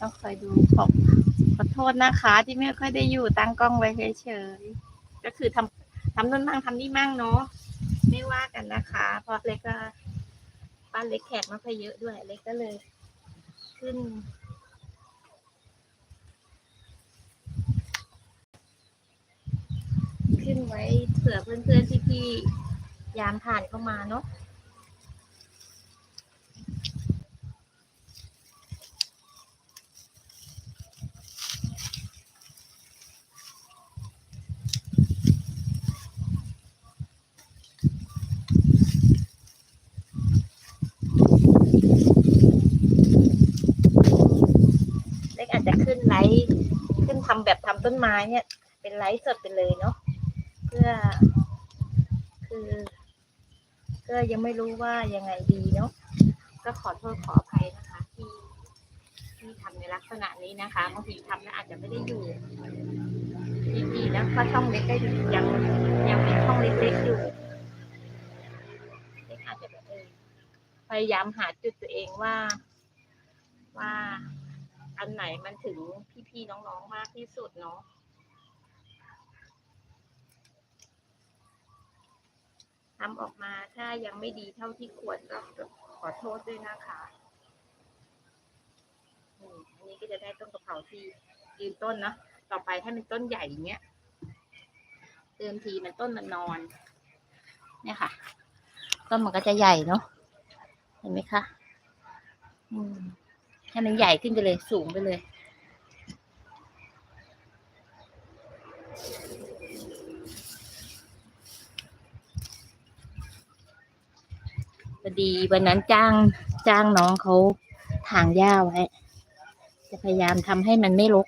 ต้องคอยดูขอขอโทษนะคะ ที่ไม่ค่อยได้อยู่ตั้งกล้องไว้เฉยๆก็คือทำทำนู่นมั่งทำนี่มั่งเนาะไม่ว่ากันนะคะ เพราะเล็กก็บ้านเล็กแขกม่ค่อยเยอะด้วย เล็กก็เลย ขึ้นขึ้นไว้เผื่อเพื่อนๆพี่ๆยามผ่านเข้ามาเนาะ เล็กอาจจะขึ้นไลฟ์ขึ้น ทำแบบทำต้นไม้เนี่ย เป็นไลฟ์สดไปเลยเนาะเพื่อ คือก็ยังไม่รู้ว่ายังไงดีเนาะก็ขอโทษขออภัยนะคะ ที่ที่ทำในลักษณะนี้นะคะบางทีทำแล้วอาจจะไม่ได้อยู่ดีๆแล้วก็ช่องเล็กก็ยังยังเป็นช่องเล็กๆอยู่เล็กอาจจะแบบเออพยายามหาจุดตัวเองว่าว่า อันไหนมันถึงพี่ๆน้องๆมากที่สุดเนาะทำออกมาถ้ายังไม่ดีเท่าที่ควรก็ขอโทษด้วยนะคะอันนี้ก็จะได้ต้นกระเพราที่ยืนต้นเนาะต่อไปถ้าเป็นต้นใหญ่อย่างเงี้ยเดิมทีมันต้นมันนอน เนี่ยค่ะ ต้นมันก็จะใหญ่เนาะเห็นไหมคะ อืม ให้มันใหญ่ขึ้นไปเลยสูงไปเลย พอดีวันนั้นจ้างจ้างน้องเขาถางหญ้าไว้ จะพยายามทำให้มันไม่รก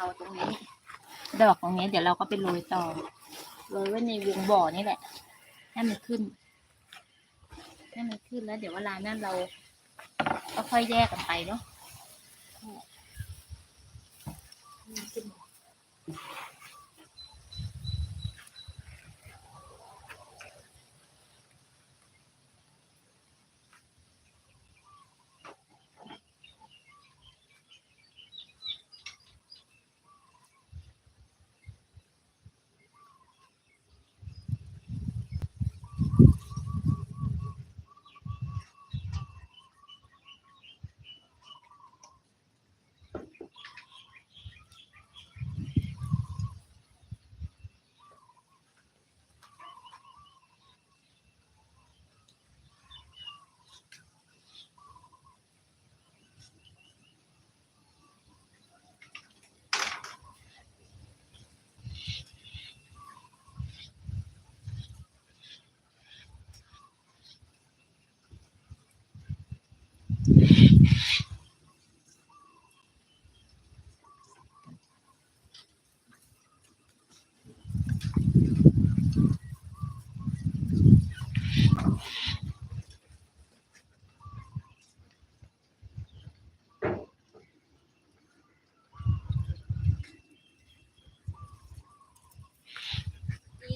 เอาตรงนี้ ดอกตรงนี้เดี๋ยวเราก็ไปโรยต่อโรยไว้ในวงบ่อนี่แหละ ให้มันขึ้น ให้มันขึ้นแล้ว เดี๋ยวเวลานั้นเราก็ค่อยแยกกันไปเนาะ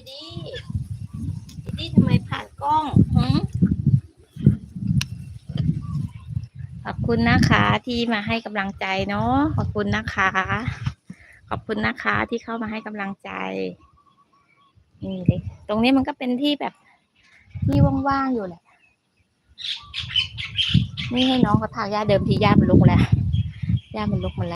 ดีดีดีทำไมผ่านกล้องหืมขอบคุณนะคะที่มาให้กำลังใจเนาะขอบคุณนะคะ ขอบคุณนะคะที่เข้ามาให้กำลังใจนี่เลยตรงนี้มันก็เป็นที่แบบที่ว่างๆอยู่แหละนี่ให้น้องเขาทางหญ้าเดิมทีหญ้ามันลุกแล้วหญ้ามันลุกมาแล้ว